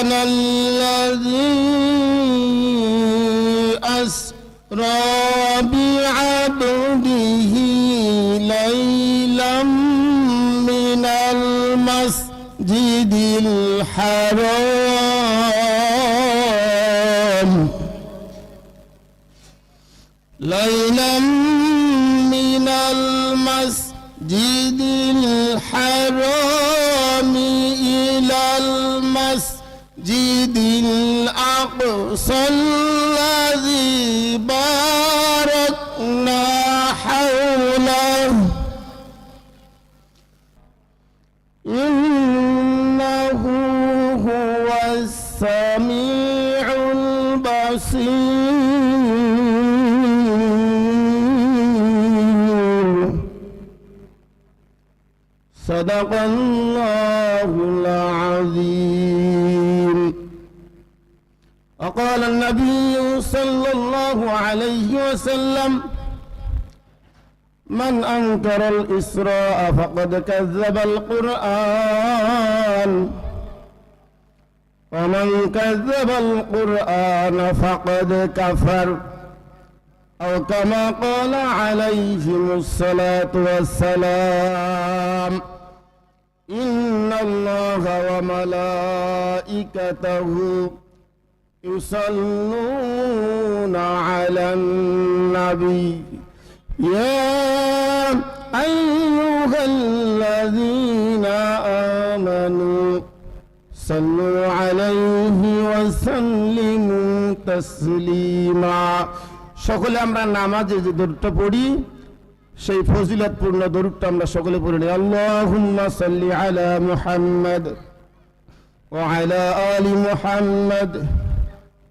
سبحان الأقصى الذي باركنا حوله. إنه هو السميع البصير. صدق الله العظيم. وقال النبي صلى الله عليه وسلم من أنكر الإسراء فقد كذب القرآن. ومن كذب القرآن فقد كفر. أو كما قال عليهم الصلاة والسلام إن الله وملائكته يصلون على النبي يا أيها الذين آمنوا صلوا عليه وسلموا تسليما সকলে আমরা নামাজে যে দরুদটা পড়ি সেই ফজিলতপূর্ণ দরুদটা আমরা সকলে পড়ি নিই আল্লাহুম্মা সাল্লি আলা মুহাম্মদ ওয়া আলা আলি মুহাম্মদ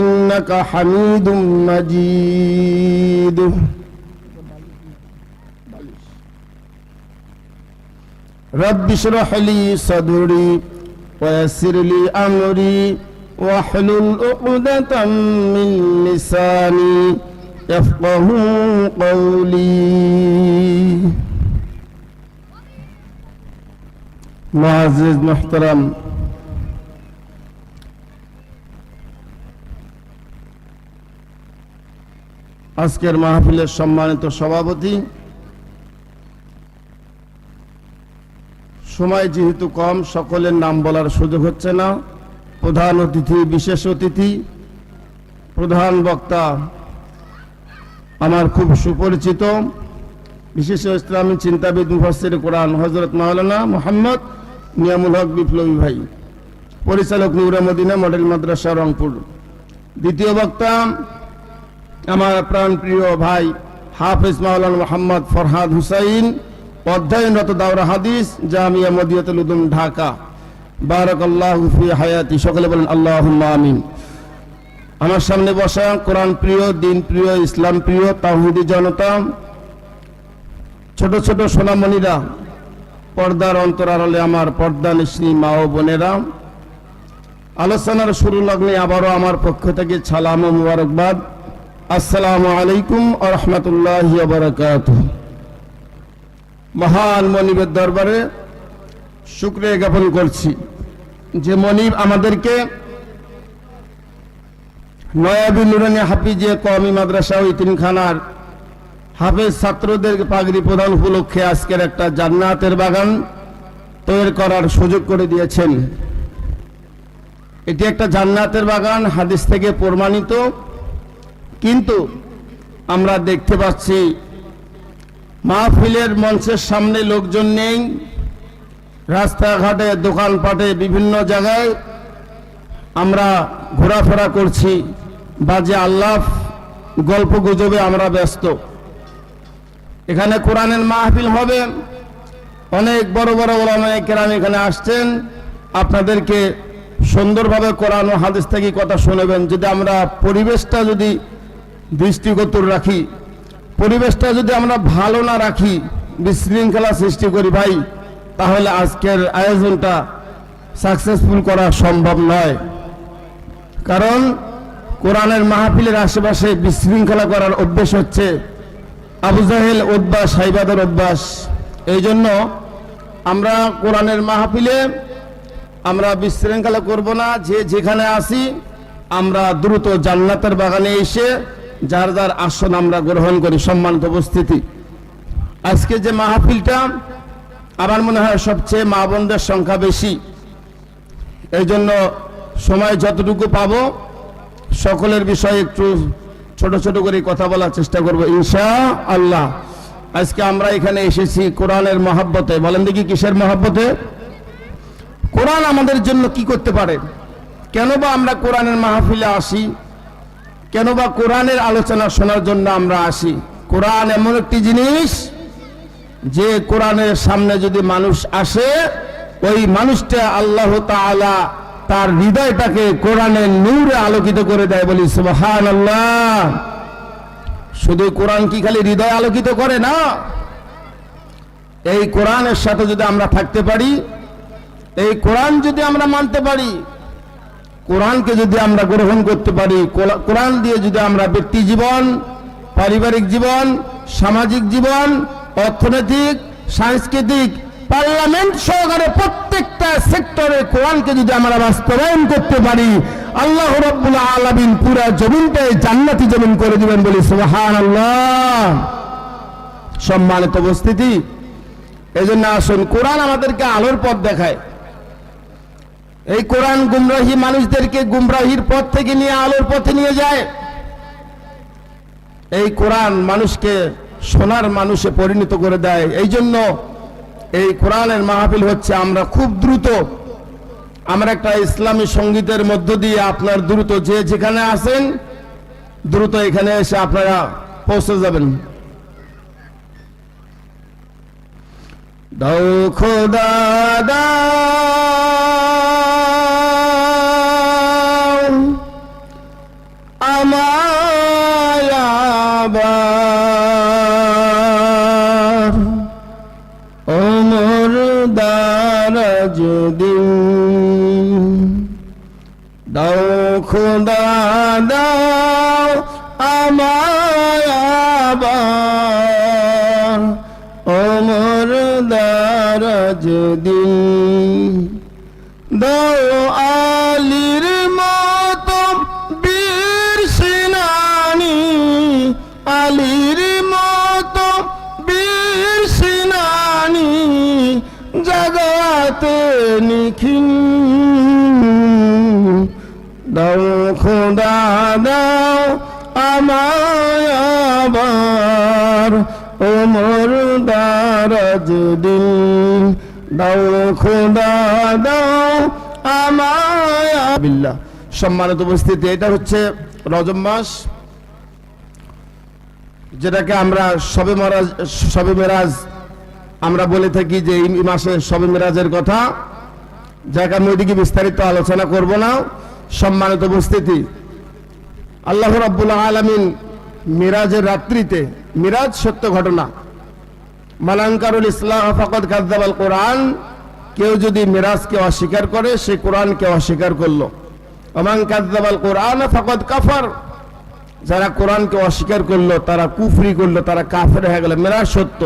إنك حميد مجيد. رب اشرح لي صدري ويسر لي أمري واحلل عقدة من لساني يفقه قولي. معزز محترم আজকের মাহফিলের সম্মানিত সভাপতি। সময় যেহেতু কম, সকলের নাম বলার সুযোগ হচ্ছে না। প্রধান অতিথি, বিশেষ অতিথি, প্রধান বক্তা আমার খুব সুপরিচিত, বিশেষ ইসলামী চিন্তাবিদ মুফাসির কোরআন হজরত মাওলানা মোহাম্মদ নিয়ামুল হক বিপ্লবী ভাই, পরিচালক নুরা মদিনা মডেল মাদ্রাসা রংপুর। দ্বিতীয় বক্তা আমার প্রাণপ্রিয় ভাই হাফিজ মাওলানা মোহাম্মদ ফরহাদ হুসাইন, অধ্যয়নরত দাওরা হাদিস, জামিয়া মদিয়াতুল উদুম, ঢাকা। বারাকাল্লাহু ফি হায়াতি। সকলে বলেন আল্লাহুম্মা আমিন। আমার সামনে বসা কোরআন প্রিয়, দিন প্রিয়, ইসলাম প্রিয় তাহিদি জনতা, ছোট ছোট সোনামণিরা, পর্দার অন্তরালে আমার পর্দা নিশ্নি মা ও বোনেরা, আলোচনার শুরু লগ্নে আবারও আমার পক্ষ থেকে ছালাম ও মুবারকবাদ। আসসালামু আলাইকুম আ রহমতুল্লাহ বারকাত মহান মনিবের দরবারে শুক্রিয়া জ্ঞাপন করছি যে মনিব আমাদেরকে নয়াবি নুরানি হাফিজে কমি মাদ্রাসা ও ইতিমখানার হাফেজ ছাত্রদের পাগড়ি প্রদান উপলক্ষে আজকের একটা জান্নাতের বাগান তৈরি করার সুযোগ করে দিয়েছেন। এটি একটা জান্নাতের বাগান, হাদিস থেকে প্রমাণিত। কিন্তু আমরা দেখতে পাচ্ছি মাহফিলের মঞ্চের সামনে লোকজন নেই। রাস্তাঘাটে, দোকানপাটে, বিভিন্ন জায়গায় আমরা ঘোরাফেরা করছি। বা যে আল্লাহ গল্প গুজবে আমরা ব্যস্ত। এখানে কোরআনের মাহফিল হবে। অনেক বড় বড় ওলামায়ে কেরাম এখানে আসছেন। আপনাদেরকে সুন্দরভাবে কোরআন ও হাদিস থেকে কথা শুনবেন। যদি আমরা পরিবেশটা যদি দৃষ্টিগত রাখি। পরিবেশটা যদি আমরা ভালো না রাখি, বিশৃঙ্খলা সৃষ্টি করি ভাই, তাহলে আজকের আয়োজনটা সাকসেসফুল করা সম্ভব নয়। কারণ কোরআনের মাহফিলের আশেপাশে বিশৃঙ্খলা করার অভ্যেস হচ্ছে আবু জাহেল অভ্যাস হাইবাদের অভ্যাস। এই জন্য আমরা কোরআনের মাহফিলে আমরা বিশৃঙ্খলা করব না, যে যেখানে আসি আমরা দ্রুত জান্নাতের বাগানে এসে যার যার আসন আমরা গ্রহণ করি, সম্মানিত উপস্থিতি। আজকে যে মাহফিলটা, আমার মনে হয় সবচেয়ে মা বোনদের সংখ্যা বেশি। এই জন্য সময় যতটুকু পাব, সকলের বিষয়ে একটু ছোট ছোট করে কথা বলার চেষ্টা করব ইনশা আল্লাহ আজকে আমরা এখানে এসেছি কোরআনের মহাব্বতে। বলেন দেখি কিসের মহাব্বতে? কোরআন আমাদের জন্য কি করতে পারে? কেন বা আমরা কোরআনের মাহফিলে আসি কেন বা কোরআনের আলোচনা শোনার জন্য আমরা আসি? কোরআন এমন একটি জিনিস যে কোরআনের সামনে যদি মানুষ আসে, ওই মানুষটা আল্লাহ তাআলা তার হৃদয়টাকে কোরআনের নূরে আলোকিত করে দেয় বলি সুবহান আল্লাহ শুধু কোরআন কি খালি হৃদয় আলোকিত করে না? এই কোরআনের সাথে যদি আমরা থাকতে পারি, এই কোরআন যদি আমরা মানতে পারি কোরআনকে যদি আমরা গ্রহণ করতে পারি কোরআন দিয়ে যদি আমরা ব্যক্তি জীবন, পারিবারিক জীবন, সামাজিক জীবন, অর্থনৈতিক, সাংস্কৃতিক, পার্লামেন্ট সহকারে প্রত্যেকটা সেক্টরে কোরআনকে যদি আমরা বাস্তবায়ন করতে পারি, আল্লাহ রব্বুল আলামিন পুরা জমিনটাই জান্নাতি জমিন করে দিবেন বলি সুবহানাল্লাহ। সম্মানিত উপস্থিতি। এই জন্য আসুন, কোরআন আমাদেরকে আলোর পথ দেখায়। এই কোরআন গুমরাহী মানুষদেরকে গুমরাহির পথ থেকে নিয়ে আলোর পথে নিয়ে যায়। এই কোরআন মানুষকে সোনার মানুষে পরিণত করে দেয়। এই জন্য এই কোরআনের মাহফিল হচ্ছে আমরা খুব দ্রুত। আমরা একটা ইসলামী সঙ্গীতের মধ্য দিয়ে আপনার দ্রুত যে যেখানে আছেন, দ্রুত এখানে এসে আপনারা পৌঁছে যাবেন। দাও খোদা আমায় আবার ওমর দারাজ দিন। দাও খোদা দাও আমায় আবার ওমর দারাজ দিন। দাও জগাতে নিখিন দাও খোদা, দাও আমায় আবার ওমর দারাজ দিন দাও খোদা, দাও আমায় বিল্লাহ, সম্মানিত উপস্থিতি, এটা হচ্ছে রজব মাস, যেটাকে আমরা সবে মরাজ সবে মেরাজ আমরা বলে থাকি যে এই মাসে সবে মেরাজের কথা। যাকে, আমি ওইদিকে বিস্তারিত আলোচনা করব না। সম্মানিত উপস্থিতি। আল্লাহ রাব্বুল আলামিন মিরাজের রাত্রিতে, মিরাজ সত্য ঘটনা। মালাঙ্কারুল ইসলাম ফকত কাদ্দাবাল কোরআন। কেউ যদি মিরাজকে অস্বীকার করে, সে কোরআনকে অস্বীকার করল। অমাং কাদ্দাবাল কোরআন ফকত কাফার। যারা কোরআনকে অস্বীকার করল, তারা কুফরি করল, তারা কাফের হয়ে গেল। মিরাজ সত্য।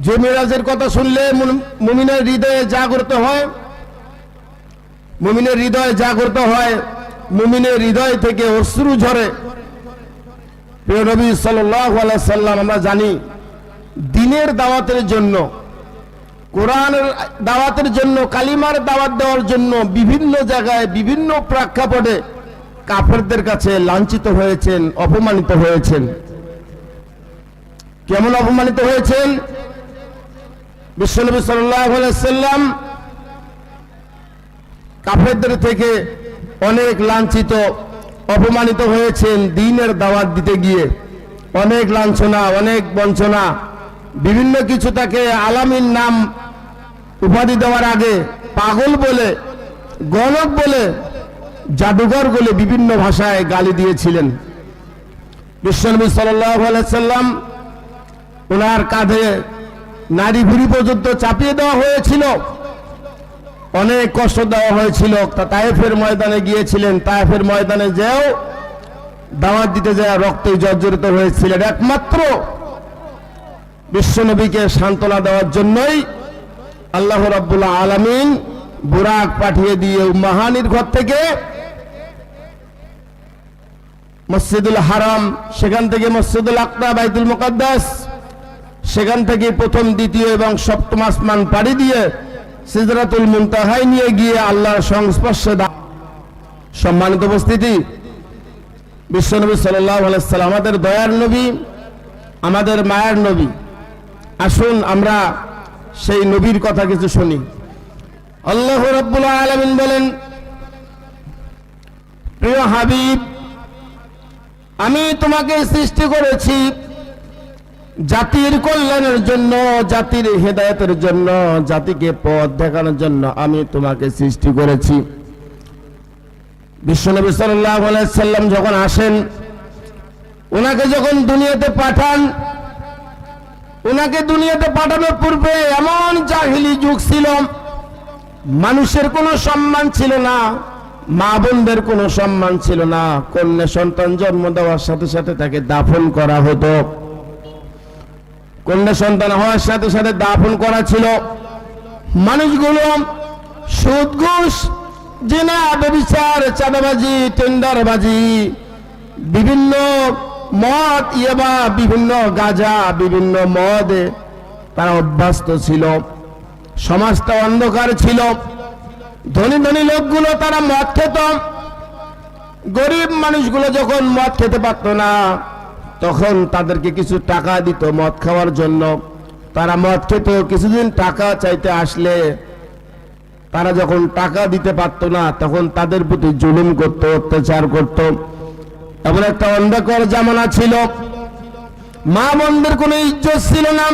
যে মিরাজের কথা শুনলে মুন- মুমিনের হৃদয়ে জাগ্রত হয়, মুমিনের হৃদয় জাগ্রত হয়, মুমিনের হৃদয় থেকে অশ্রু ঝরে। প্রিয় নবী সাল্লাম, আমরা জানি দিনের দাওয়াতের জন্য, কোরআনের দাওয়াতের জন্য, কালিমার দাওয়াত দেওয়ার জন্য বিভিন্ন জায়গায় বিভিন্ন প্রেক্ষাপটে কাফেরদের কাছে লাঞ্ছিত হয়েছেন, অপমানিত হয়েছেন। কেমন অপমানিত হয়েছেন? বিশ্বনবী সাল্লাম কাফেরদের থেকে অনেক লাঞ্ছিত, অপমানিত হয়েছেন দিনের দাওয়াত দিতে গিয়ে। অনেক লাঞ্ছনা, অনেক বঞ্চনা, বিভিন্ন কিছু তাকে আলামিন নাম উপাধি দেওয়ার আগে পাগল বলে, গণক বলে, জাদুঘর বলে বিভিন্ন ভাষায় গালি দিয়েছিলেন। বিশ্বনবী সাল্লাম ওনার কাঁধে নারী ভুড়ি পর্যন্ত চাপিয়ে দেওয়া হয়েছিল। অনেক কষ্ট দেওয়া হয়েছিল। তা তায়েফের ময়দানে গিয়েছিলেন। তায়েফের ময়দানে যেও দাওয়াত দিতে যায় রক্তে জর্জরিত হয়েছিলেন। একমাত্র বিশ্বনবীকে সান্ত্বনা দেওয়ার জন্যই আল্লাহ রাব্বুল্লাহ আলামিন বুরাক পাঠিয়ে দিয়ে মাহানির ঘর থেকে মসজিদুল হারাম, সেখান থেকে মসজিদুল আকরা বাইতুল মুকাদ্দাস সেখান থেকে প্রথম, দ্বিতীয় এবং সপ্তম আসমান পাড়ি দিয়ে সিজরাতুল মুনতাহায় নিয়ে গিয়ে আল্লাহর সংস্পর্শে সম্মানিত উপস্থিতি। বিশ্বনবী আলাইসাল্লাম আমাদের দয়ার নবী, আমাদের মায়ার নবী। আসুন আমরা সেই নবীর কথা কিছু শুনি। আল্লাহ রব্বুল আলমিন বলেন, প্রিয় হাবিব, আমি তোমাকে সৃষ্টি করেছি জাতির কল্যাণের জন্য, জাতির হেদায়তের জন্য, জাতিকে পথ দেখানোর জন্য আমি তোমাকে সৃষ্টি করেছি। বিশ্বনবী সাল্লাম যখন আসেন ওনাকে যখন দুনিয়াতে পাঠান ওনাকে দুনিয়াতে পাঠানোর পূর্বে এমন জাহিলি যুগ ছিল, মানুষের কোনো সম্মান ছিল না, মা বোনদের কোনো সম্মান ছিল না, কন্যা সন্তান জন্ম দেওয়ার সাথে সাথে তাকে দাফন করা হতো। কন্যা সন্তান হওয়ার সাথে সাথে দাফন করা ছিল। মানুষগুলো সুদ ঘুষ জেনা, ব্যবিচার, চাঁদাবাজি, টেন্ডারবাজি, বিভিন্ন মদ, ইয়েবা, বিভিন্ন গাজা, বিভিন্ন মদে তারা অভ্যস্ত ছিল। সমাজটা অন্ধকার ছিল। ধনী ধনী লোকগুলো তারা মদ খেত। গরিব মানুষগুলো যখন মদ খেতে পারত না তখন তাদেরকে কিছু টাকা দিত মদ খাওয়ার জন্য। তারা মদ খেত, কিছুদিন টাকা চাইতে আসলে তারা যখন টাকা দিতে পারত না, তখন তাদের প্রতি জুলুম করত, অত্যাচার করত। এমন একটা অন্ধকার জামানা ছিল। মা বোনদের কোনো ইজ্জত ছিল না।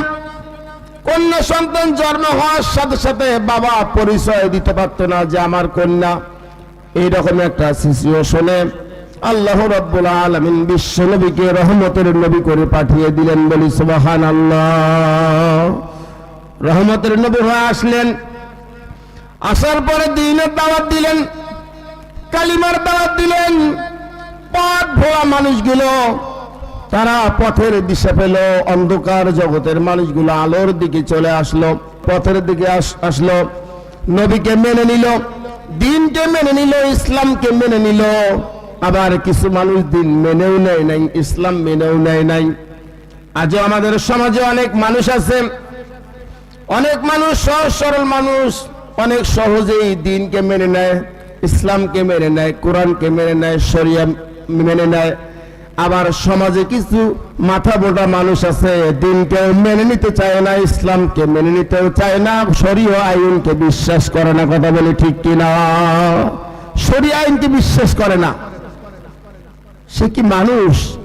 কন্যা সন্তান জন্ম হওয়ার সাথে সাথে বাবা পরিচয় দিতে পারত না যে আমার কন্যা। এইরকম একটা সিচুয়েশনে আল্লাহ রব্বুল আলমিন বিশ্ব নবীকে রহমতের নবী করে পাঠিয়ে দিলেন বলি সুবাহান রহমতের নবী হয়ে আসলেন। আসার পরে দিনের দাওয়াত দিলেন, কালিমার দাওয়াত দিলেন। পথ ভোয়া মানুষগুলো, তারা পথের দিশা পেল, অন্ধকার জগতের মানুষগুলো আলোর দিকে চলে আসলো, পথের দিকে আস- আসলো। নবীকে মেনে নিল, দিনকে মেনে নিল, ইসলামকে মেনে নিল। আবার কিছু মানুষ দিন মেনেও নেয় নাই, ইসলাম মেনেও নেয় নাই। আজও আমাদের সমাজে অনেক মানুষ আছে। অনেক মানুষ সহজ সরল মানুষ, অনেক সহজেই দিনকে মেনে নেয়, ইসলামকে মেনে নেয়, কোরআনকে মেনে নেয়, শরিয়া মেনে নেয়। আবার সমাজে কিছু মাথা বোটা মানুষ আছে, দিনকে মেনে নিতে চায় না, ইসলামকে মেনে নিতেও চায় না, শরীয় আইনকে বিশ্বাস করে না, কথা বলে ঠিক কিনা? শরীয় আইনকে বিশ্বাস করে না। সে কি মানুষ?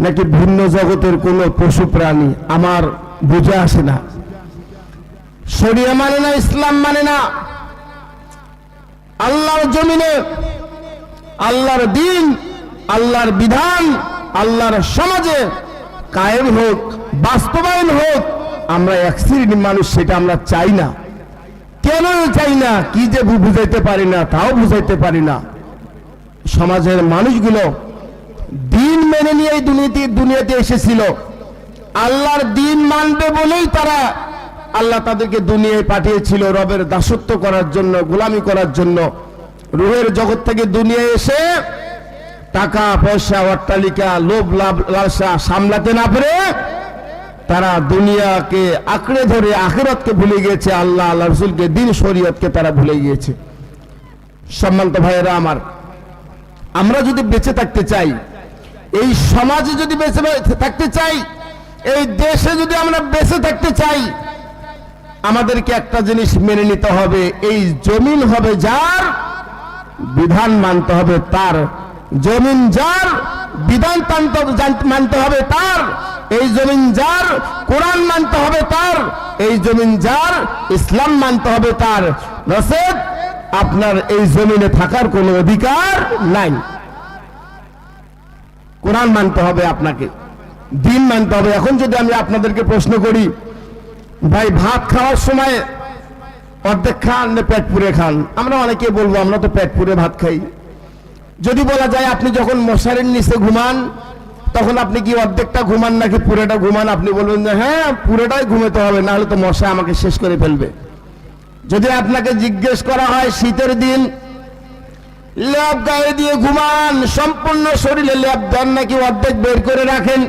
নাকি ভিন্ন জগতের কোনো পশু প্রাণী? আমার বুঝে আসে না। শরিয়া মানে না, ইসলাম মানে না। আল্লাহর জমিনে আল্লাহর দিন, আল্লাহর বিধান, আল্লাহর সমাজে কায়েম হোক, বাস্তবায়ন হোক, আমরা এক শ্রেণির মানুষ, সেটা আমরা চাই না। কেন চাই না? কি যে বুঝাইতে পারি না, তাও বুঝাইতে পারি না। সমাজের মানুষগুলো দিন মেনে নিয়ে এই দুনিয়াতে দুনিয়াতে এসেছিল। আল্লাহর দিন মানবে বলেই তারা আল্লাহ তাদেরকে দুনিয়ায় পাঠিয়েছিল রবের দাসত্ব করার জন্য, গোলামি করার জন্য। রুহের জগৎ থেকে দুনিয়ায় এসে টাকা, পয়সা, অট্টালিকা, লোভ, লাভ, লালসা সামলাতে না পেরে তারা দুনিয়াকে আঁকড়ে ধরে আখিরাতকে ভুলে গিয়েছে। আল্লাহ আল্লাহ রসুলকে, দিন শরীয়তকে তারা ভুলে গিয়েছে। সম্মানিত ভাইয়েরা আমার, আমরা যদি বেঁচে থাকতে চাই এই সমাজে যদি বেঁচে থাকতে চাই, এই দেশে যদি আমরা বেঁচে থাকতে চাই, আমাদেরকে একটা জিনিস মেনে নিতে হবে, এই জমিন হবে যার বিধান মানতে হবে তার। জমিন যার বিধান মানতে হবে তার। এই জমিন যার কোরআন মানতে হবে তার। এই জমিন যার ইসলাম মানতে হবে তার। নসেদ আপনার এই জমিনে থাকার কোনো অধিকার নাই। কোরআন মানতে হবে আপনাকে, দিন মানতে হবে। এখন যদি আমি আপনাদেরকে প্রশ্ন করি, ভাই ভাত খাওয়ার সময় অর্ধেক খান না পেট পুরে খান? আমরা অনেকে বলব, আমরা তো পেট পুরে ভাত খাই। যদি বলা যায় আপনি যখন মশারির নিচে ঘুমান, তখন আপনি কি অর্ধেকটা ঘুমান নাকি পুরোটা ঘুমান? আপনি বলবেন যে হ্যাঁ পুরোটাই ঘুমাতে হবে না হলে তো মশা আমাকে শেষ করে ফেলবে। যদি আপনাকে জিজ্ঞেস করা হয়, শীতের দিন ল্যাব গায়ে দিয়ে ঘুমান, সম্পূর্ণ শরীরে ল্যাব দেন নাকি অর্ধেক বের করে রাখেন?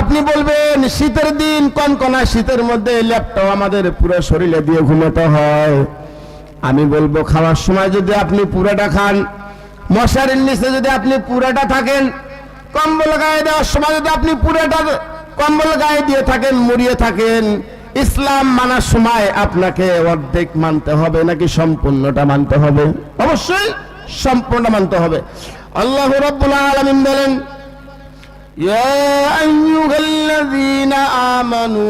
আপনি বলবেন, শীতের দিন, কনকনা শীতের মধ্যে ল্যাপটপ আমাদের পুরো শরীরে দিয়ে ঘুমাতে হয়। আমি বলব, খাওয়ার সময় যদি আপনি পুরোটা খান, মশারির নিচে যদি আপনি পুরোটা থাকেন, কম্বল গায়ে দেওয়ার সময় যদি আপনি পুরোটা কম্বল গায়ে দিয়ে থাকেন, মুড়িয়ে থাকেন ইসলাম মানার সময় আপনাকে অর্ধেক মানতে হবে নাকি সম্পূর্ণটা মানতে হবে? অবশ্যই সম্পূর্ণ মানতে হবে। আল্লাহ রব্বুল আলমিন বলেন আমানু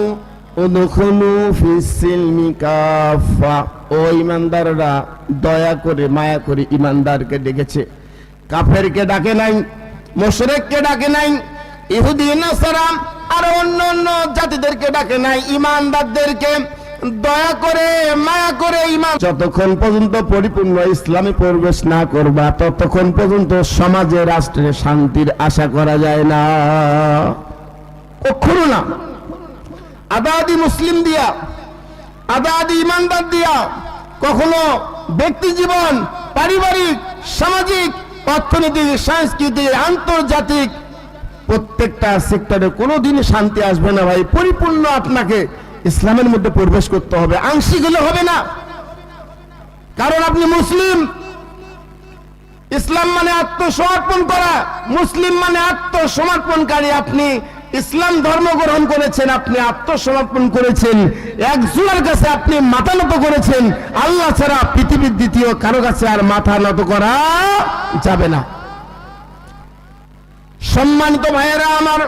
ও ইমানদাররা দয়া করে, মায়া করে ডেকেছে। কাফেরকে ডাকে নাই, মোশরেককে ডাকে নাই ইহুদিন আর অন্য অন্য জাতিদেরকে ডাকে নাই ইমানদারদেরকে দয়া করে মায়া করে ইমান যতক্ষণ পর্যন্ত পরিপূর্ণ ইসলামে প্রবেশ না করবা ততক্ষণ পর্যন্ত সমাজে রাষ্ট্রে শান্তির আশা করা যায় না। কখনো না। আদাদি মুসলিম দিয়া আদাদি ইমানদার দিয়া কখনো ব্যক্তি জীবন পারিবারিক সামাজিক অর্থনৈতিক সাংস্কৃতিক আন্তর্জাতিক প্রত্যেকটা সেক্টরে কোনোদিন শান্তি আসবে না ভাই। পরিপূর্ণ আপনাকে ইসলামের মধ্যে প্রবেশ করতে হবে। আংশিক হলে হবে না। কারণ আপনি মুসলিম। ইসলাম মানে আত্মসমর্পণ করা। মুসলিম মানে আত্মসমর্পণকারী আপনি। ইসলাম ধর্ম গ্রহণ করেছেন, আপনি আত্মসমর্পণ করেছেন। একজনের কাছে আপনি মাথা নত করেছেন। আল্লাহ ছাড়া পৃথিবীর দ্বিতীয় কারও কাছে আর মাথা নত করা যাবে না। সম্মানিত ভাইয়েরা আমার,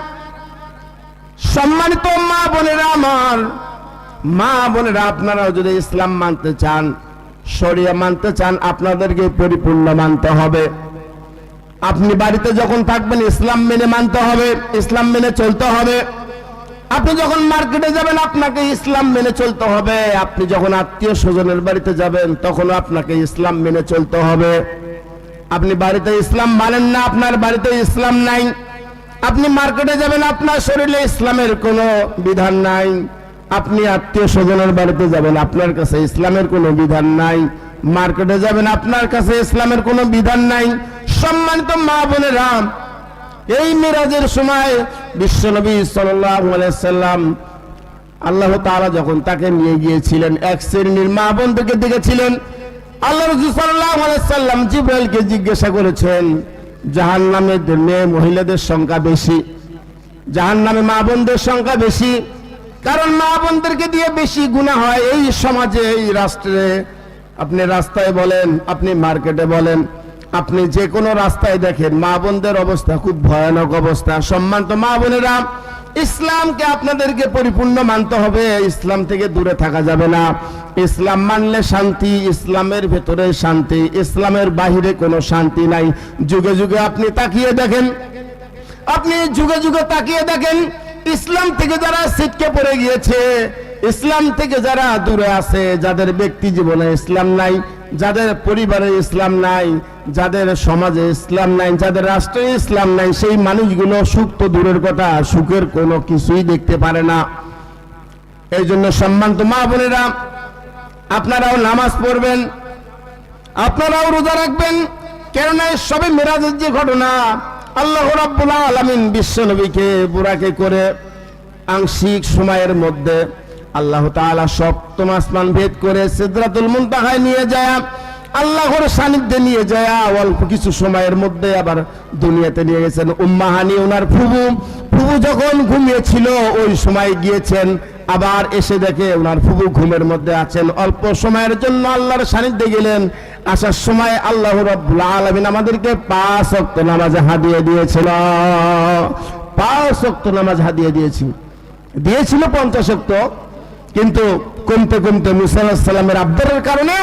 সম্মানিত মা বোনেরা আমার, মা বোনেরা আপনারাও যদি ইসলাম মানতে চান, শরিয়া মানতে চান, আপনাদেরকে পরিপূর্ণ মানতে হবে। আপনি বাড়িতে যখন থাকবেন, ইসলাম মেনে মানতে হবে, ইসলাম মেনে চলতে হবে। আপনি যখন মার্কেটে যাবেন, আপনাকে ইসলাম মেনে চলতে হবে। আপনি যখন আত্মীয় স্বজনের বাড়িতে যাবেন, তখনও আপনাকে ইসলাম মেনে চলতে হবে। আপনি বাড়িতে ইসলাম মানেন না, আপনার বাড়িতে ইসলাম নাই। আপনি মার্কেটে যাবেন, আপনার শরীরে ইসলামের কোনো বিধান নাই। আপনি আত্মীয় স্বজনের বাড়িতে যাবেন, আপনার কাছে ইসলামের কোনো বিধান নাই। মার্কেটে যাবেন, আপনার কাছে ইসলামের কোনো বিধান নাই। সম্মানিত মা বোনেরা, এই মিরাজের সময় বিশ্বনবী সাল্লাম আল্লাহ তারা যখন তাকে নিয়ে গিয়েছিলেন, এক শ্রেণির মা বোনদেরকে দেখেছিলেন আল্লাহ রসুল সাল্লাল্লাহু আলাইহি সাল্লাম জিব্রাইলকে জিজ্ঞাসা করেছেন, জাহান্নামের মেয়ে মহিলাদের সংখ্যা বেশি জাহান্নামে মা বোনদের সংখ্যা বেশি, কারণ মা বোনদেরকে দিয়ে বেশি গুণা হয়। এই সমাজে, এই রাষ্ট্রে আপনি রাস্তায় বলেন, আপনি মার্কেটে বলেন, আপনি যে কোনো রাস্তায় দেখেন মা বোনদের অবস্থা খুব ভয়ানক অবস্থা। সম্মানিত মা বোনেরা ইসলামকে আপনাদেরকে পরিপূর্ণ মানতে হবে, ইসলাম থেকে দূরে থাকা যাবে না। ইসলাম মানলে শান্তি, ইসলামের ভেতরে শান্তি, ইসলামের বাহিরে কোনো শান্তি নাই। যুগে যুগে আপনি তাকিয়ে দেখেন, আপনি যুগে যুগে তাকিয়ে দেখেন, ইসলাম থেকে যারা ছিটকে পড়ে গিয়েছে, ইসলাম থেকে যারা দূরে আছে, যাদের ব্যক্তি জীবনে ইসলাম নাই যাদের পরিবারে ইসলাম নাই, যাদের সমাজে ইসলাম নাই, যাদের রাষ্ট্রে ইসলাম নাই, সেই মানুষগুলো সুখ তো দূরের কথা, সুখের কোনো কিছুই দেখতে পারে না। এই জন্য সম্মান তো মা বোনেরা, আপনারাও নামাজ পড়বেন, আপনারাও রোজা রাখবেন, কেননা সবে মেরাজের যে ঘটনা, আল্লাহ রাব্বুল আলামিন বিশ্ব নবীকে বুড়াকে করে আংশিক সময়ের মধ্যে আল্লাহ তাআলা সপ্তম আসমান ভেদ করে সিদরাতুল মুনতাহায় নিয়ে যায়, আল্লাহর সান্নিধ্যে নিয়ে যায়, অল্প কিছু সময়ের মধ্যে আবার দুনিয়াতে নিয়ে গেছেন। উম্মাহানি ওনার ফুবু ফুবু যখন ঘুমিয়েছিল, ওই সময় গিয়েছেন, আবার এসে দেখে ওনার ফুবু ঘুমের মধ্যে আছেন। অল্প সময়ের জন্য আল্লাহর সান্নিধ্যে গেলেন। আসার সময় আল্লাহ রব্বুল আলমিন আমাদেরকে পাঁচ অক্ত নামাজ হাদিয়ে দিয়েছিল। পাঁচ অক্ত নামাজ হাদিয়ে দিয়েছি দিয়েছিল পঞ্চাশ অক্ত কিন্তু কমতে কমতে মুসাল্লামের আব্দারের কারণে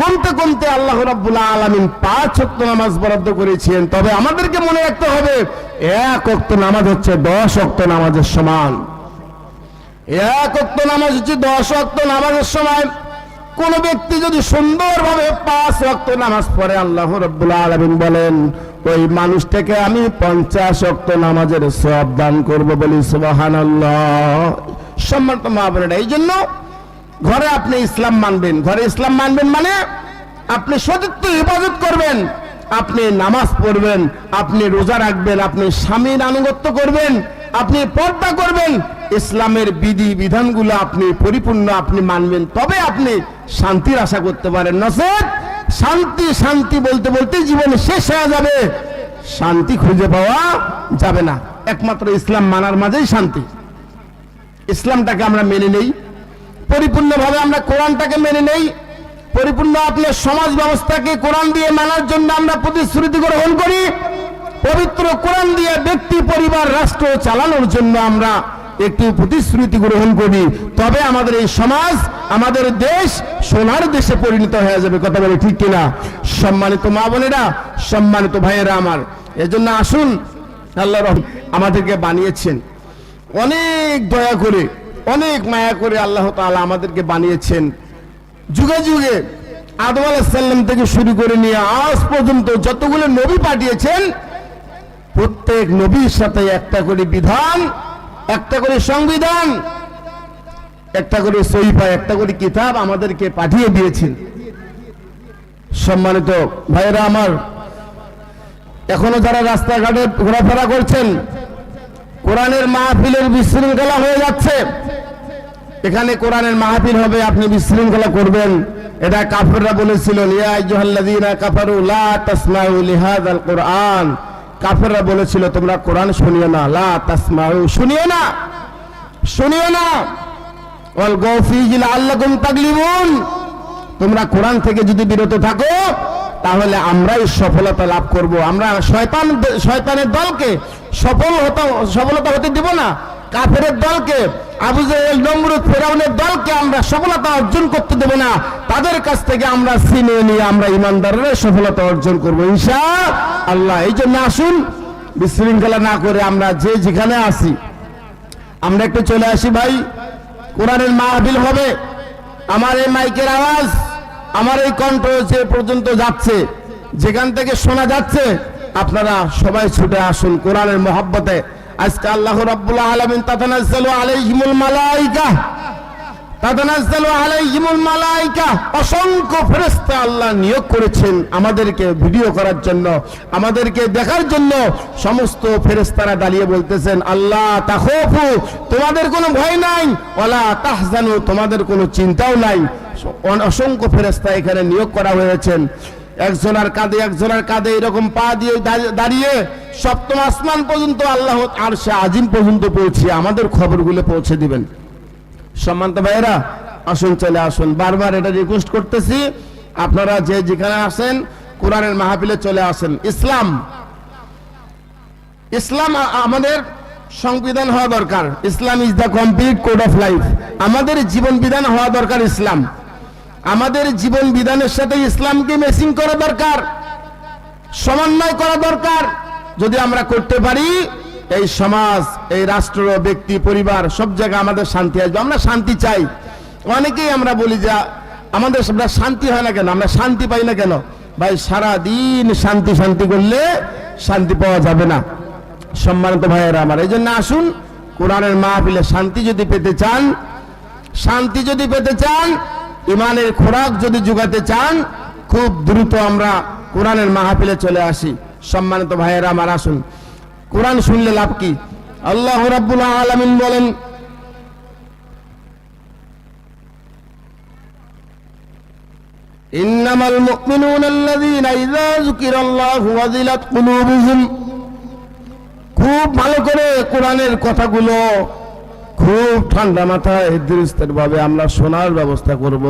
কমতে কমতে আল্লাহ রাব্বুল আলামিন পাঁচ অক্ত নামাজ বরাদ্দ করেছেন। তবে আমাদেরকে মনে রাখতে হবে, এক অক্ত নামাজ হচ্ছে দশ অক্ত নামাজের সমান। এক অক্ত নামাজ হচ্ছে দশ অক্ত নামাজের সময় কোন ব্যক্তি যদি সুন্দরভাবে পাঁচ অক্ত নামাজ পড়ে, আল্লাহ রব্বুল আলমিন বলেন, ওই মানুষটাকে আমি পঞ্চাশ অক্ত নামাজের সব দান করব বলি সুবাহান সম্মানিত মা বোনেরা এই জন্য ঘরে আপনি ইসলাম মানবেন। ঘরে ইসলাম মানবেন মানে আপনি সতীর্থ হেফাজত করবেন, আপনি নামাজ পড়বেন, আপনি রোজা রাখবেন, আপনি স্বামীর আনুগত্য করবেন, আপনি পর্দা করবেন, ইসলামের বিধি বিধানগুলো আপনি পরিপূর্ণ আপনি মানবেন, তবে আপনি শান্তির আশা করতে পারেন নসেদ শান্তি শান্তি বলতে বলতে জীবন শেষ হয়ে যাবে। শান্তি খুঁজে পাওয়া যাবে না। একমাত্র ইসলাম মানার মাঝেই শান্তি। ইসলামটাকে আমরা মেনে নেই। পরিপূর্ণভাবে আমরা কোরআনটাকে মেনে নেই। পরিপূর্ণ আপনার সমাজ ব্যবস্থাকে কোরআন দিয়ে মানার জন্য আমরা প্রতিশ্রুতি গ্রহণ করি। পবিত্র কোরআন দিয়ে ব্যক্তি, পরিবার, রাষ্ট্র চালানোর জন্য আমরা একটি প্রতিশ্রুতি গ্রহণ করি। তবে আমাদের এই সমাজ, আমাদের দেশ সোনার দেশে পরিণত হয়ে যাবে, কথা বলে ঠিক কিনা? সম্মানিত মা বোনেরা, সম্মানিত ভাইয়েরা আমার। এজন্য আসুন, আল্লাহ রহম আমাদেরকে বানিয়েছেন। অনেক দয়া করে, অনেক মায়া করে আল্লাহ তাআলা আমাদেরকে বানিয়েছেন। যুগে যুগে আদম আলাহিসাল্লাম থেকে শুরু করে নিয়ে আজ পর্যন্ত যতগুলো নবী পাঠিয়েছেন, প্রত্যেক নবীর সাথে একটা করে বিধান, একটা করে সংবিধান, একটা করে সহিফা, একটা করে কিতাব আমাদেরকে পাঠিয়ে দিয়েছেন। সম্মানিত ভাইয়েরা আমার, এখনও যারা রাস্তাঘাটে ঘোরাফেরা করছেন কোরআনের মাহফিলের বিশৃঙ্খলা হয়ে যাচ্ছে। এখানে কোরআনের মাহফিল হবে, আপনি বিশৃঙ্খলা করবেন। এটা কাফেররা বলেছিল কোরআন। কাফেররা বলেছিল, তোমরা কোরআন শুনিও না, লা তাসমাউ, শুনিও না শুনিও না। ওয়াল গৌফিহি লাআল্লাকুম তাগলিবুন। তোমরা কোরআন থেকে যদি বিরত থাকো তাহলে আমরাই সফলতা লাভ করব। আমরা শয়তান শয়তানের দলকে সফল সফলতা হতে দিব না। কাফেরের দলকে, আবু জাহেল, নমরুদ, ফেরাউনের দলকে আমরা সফলতা অর্জন করতে দেব না। তাদের কাছ থেকে আমরা সিনে নিয়ে আমরা ইমানদারের সফলতা অর্জন করব। ইনশা আল্লাহ। এই জন্য আসুন, বিশৃঙ্খলা না করে আমরা যে যেখানে আসি আমরা একটু চলে আসি ভাই। কোরআনের মাহবিল হবে। আমার এই মাইকের আওয়াজ। আমার এই কণ্ঠ যে পর্যন্ত যাচ্ছে, যেখান থেকে শোনা যাচ্ছে, আপনারা সবাই ছুটে আসুন কোরআনের মহব্বতে। আজকে আল্লাহ রাব্বুল আলামিন তাতানাজ্জালু আলাইহিমুল মালাইকা, তাতানাজ্জালু আলাইহিমুল মালাইকা, অসংখ্য ফেরেশতা আল্লাহ নিয়োগ করেছেন আমাদেরকে ভিডিও করার জন্য, আমাদেরকে দেখার জন্য। সমস্ত ফেরেশতারা দাঁড়িয়ে বলতেছেন, আল্লাহ তাখফু তোমাদের কোনো ভয় নাই, ওয়ালা তাহজানু, তোমাদের কোনো চিন্তাও নাই। অসংখ্য ফেরেশতা এখানে নিয়োগ করা হয়েছেন। একজনের কাঁধে একজনের কাঁধে এরকম পা দিয়ে দাঁড়িয়ে- দাঁড়িয়ে সপ্তম আসমান পর্যন্ত আল্লাহ আর সে আজিম পর্যন্ত পৌঁছে আমাদের খবরগুলো পৌঁছে দিবেন। সম্মানিত ভাইয়েরা, আসুন, চলে আসুন। বারবার এটা রিকোয়েস্ট করতেছি, আপনারা যে যেখানে আসেন কোরআনের মাহফিলে চলে আসেন। ইসলাম। ইসলাম আমাদের সংবিধান হওয়া দরকার। Islam is the complete code of life আমাদের জীবন বিধান হওয়া দরকার ইসলাম। আমাদের জীবন বিধানের সাথে ইসলামকে মেসিং করা দরকার, সমন্বয় করা দরকার। যদি আমরা করতে পারি, এই সমাজ, এই রাষ্ট্র, ব্যক্তি, পরিবার, সব জায়গায় আমাদের শান্তি আসবে। আমরা শান্তি চাই। অনেকেই আমরা বলি যে, আমাদের শান্তি হয় না কেন? আমরা শান্তি পাই না কেন? ভাই সারা দিন শান্তি শান্তি করলে শান্তি পাওয়া যাবে না। সম্মানিত ভাইয়েরা আমার, এই জন্য আসুন, কোরআনের মাহফিলে শান্তি যদি পেতে চান, শান্তি যদি পেতে চান ইমানের খোরাক যদি যোগাতে চান খুব দ্রুত আমরা কোরআনের মাহফিলে চলে আসি সম্মানিত ভাইয়েরা আমার আসুন কোরআন শুনলে লাভ কি আল্লাহ রাব্বুল আলামিন বলেন إنما المؤمنون الذين إذا ذكر الله وذلت قلوبهم খুব ভালো করে কোরআনের কথাগুলো খুব ঠান্ডা মাথায় দৃষ্টের ভাবে আমরা শোনার ব্যবস্থা করব,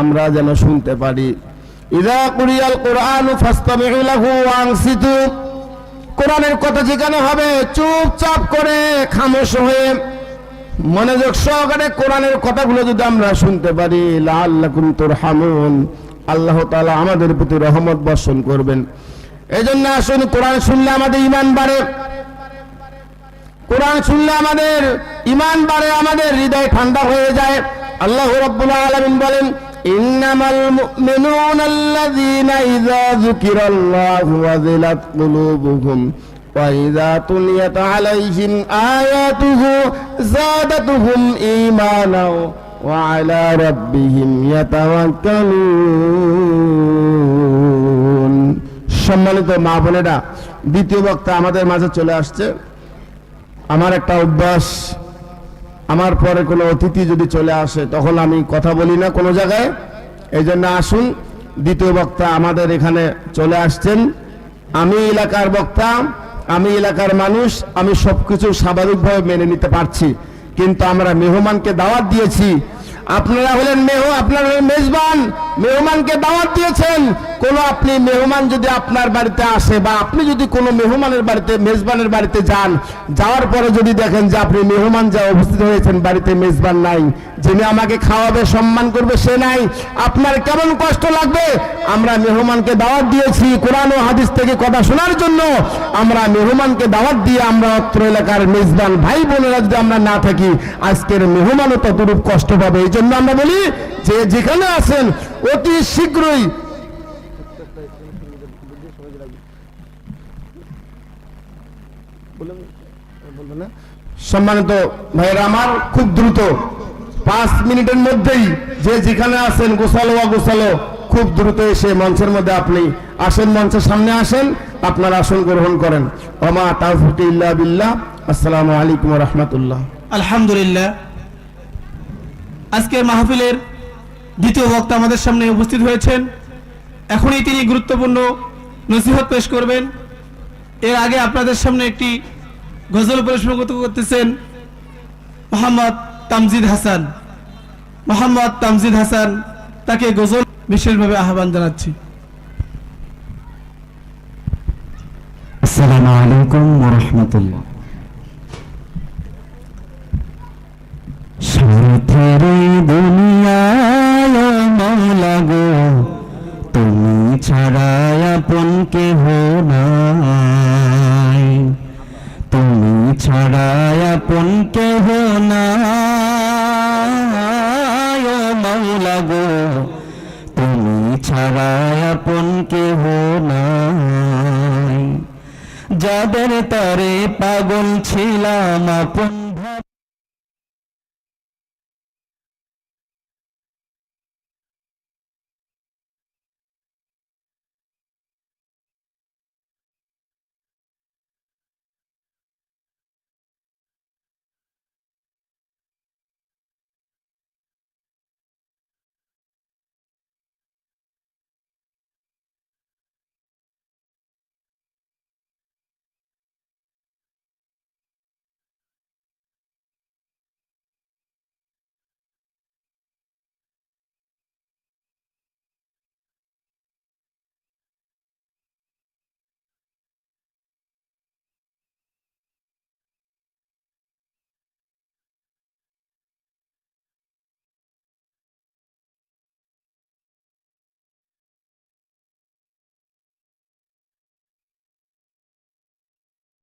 আমরা যেন শুনতে পারি। ইদা কুরিয়াল কোরআন ওয়ানসিতু কোরআনের কথা যেখানে হবে, চুপচাপ করে খামোশ হয়ে মনোযোগ সহকারে কোরআনের কথাগুলো যদি আমরা শুনতে পারি, লাআল্লাকুম তুরহামুন। আল্লাহ তাআলা আমাদের প্রতি রহমত বর্ষণ করবেন। এই জন্য আসুন কোরআন শুনলে আমাদের ইমান বাড়ে। কোরআন শুনলে আমাদের ইমান বাড়ে আমাদের হৃদয় ঠান্ডা হয়ে যায় আল্লাহ রাব্বুল আলামিন বলেন ইন্নামাল মুমিনুনা আল্লাযীনা ইযা যুকিরাল্লাহু ওয়াজিলাত কুলুবুহুম وإذا تليت عليهم آياته زادتهم إيمانا وعلى ربهم يتوكلون সম্মানিত মা বোনেরা দ্বিতীয় বক্তা আমাদের মাঝে চলে আসছে আমার একটা অভ্যাস, আমার পরে কোনো অতিথি যদি চলে আসে, তখন আমি কথা বলি না কোনো জায়গায়। এই জন্য আসুন, দ্বিতীয় বক্তা আমাদের এখানে চলে আসছেন। আমি এলাকার বক্তা, আমি এলাকার মানুষ, আমি সবকিছু স্বাভাবিকভাবে মেনে নিতে পারছি। কিন্তু আমরা মেহমানকে দাওয়াত দিয়েছি। আপনারা হলেন মেহ, আপনারা হলেন মেজবান। মেহমানকে দাওয়াত দিয়েছেন। কোন আপনি মেহমান যদি আপনার বাড়িতে আসে বা আপনি যদি কোনো মেহমানের বাড়িতে, মেজবানের বাড়িতে যান, যাওয়ার পরে যদি দেখেন যে আপনি মেহমান যা উপস্থিত হয়েছেন, বাড়িতে মেজবান নাই, যিনি আমাকে খাওয়াবে, সম্মান করবে, সে নাই, আপনার কেমন কষ্ট লাগবে? আমরা মেহমানকে দাওয়াত দিয়েছি কোরআন ও হাদিস থেকে কথা শোনার জন্য। আমরা মেহমানকে দাওয়াত দিয়ে আমরা অত্র এলাকার মেজবান ভাই বোনেরা যদি আমরা না থাকি, আজকের মেহমানও ততরূপ কষ্ট পাবে। এই জন্য আমরা বলি, যে যেখানে আছেন অতি শীঘ্রই সম্মানিত ভাইয়েরা, আমার খুব দ্রুত পাঁচ মিনিটের মধ্যেই যে যেখানে আছেন গোসালো বা গোসালো খুব দ্রুত এসে মঞ্চের মধ্যে আপনি আসেন, মঞ্চের সামনে আসেন, আপনার আসন গ্রহণ করেন। তাওফিক ইল্লা বিল্লাহ। আসসালামু আলাইকুম রহমতুল্লাহ। আলহামদুলিল্লাহ। আজকের মাহফিলের দ্বিতীয় বক্তা আমাদের সামনে উপস্থিত হয়েছেন। এখনই তিনি গুরুত্বপূর্ণ নসিহত পেশ করবেন। এর আগে আপনাদের সামনে একটি গজল পরিবেশন করতেছেন মোহাম্মদ তামজিদ হাসান। মোহাম্মদ তামজিদ হাসান তাকে গজল বিশেষভাবে আহ্বান জানাচ্ছি। আসসালামু আলাইকুম ওরহমতুল্লাহ স্বার্থের দুনিয়ায় মৌলা গো, তুমি ছাড়া আপন কেহ নাই। তুমি ছাড়া আপন কেহ নাই মৌলা গো, তুমি ছাড়া আপন কেহ নাই। যাদের তরে পাগল ছিলাম আপন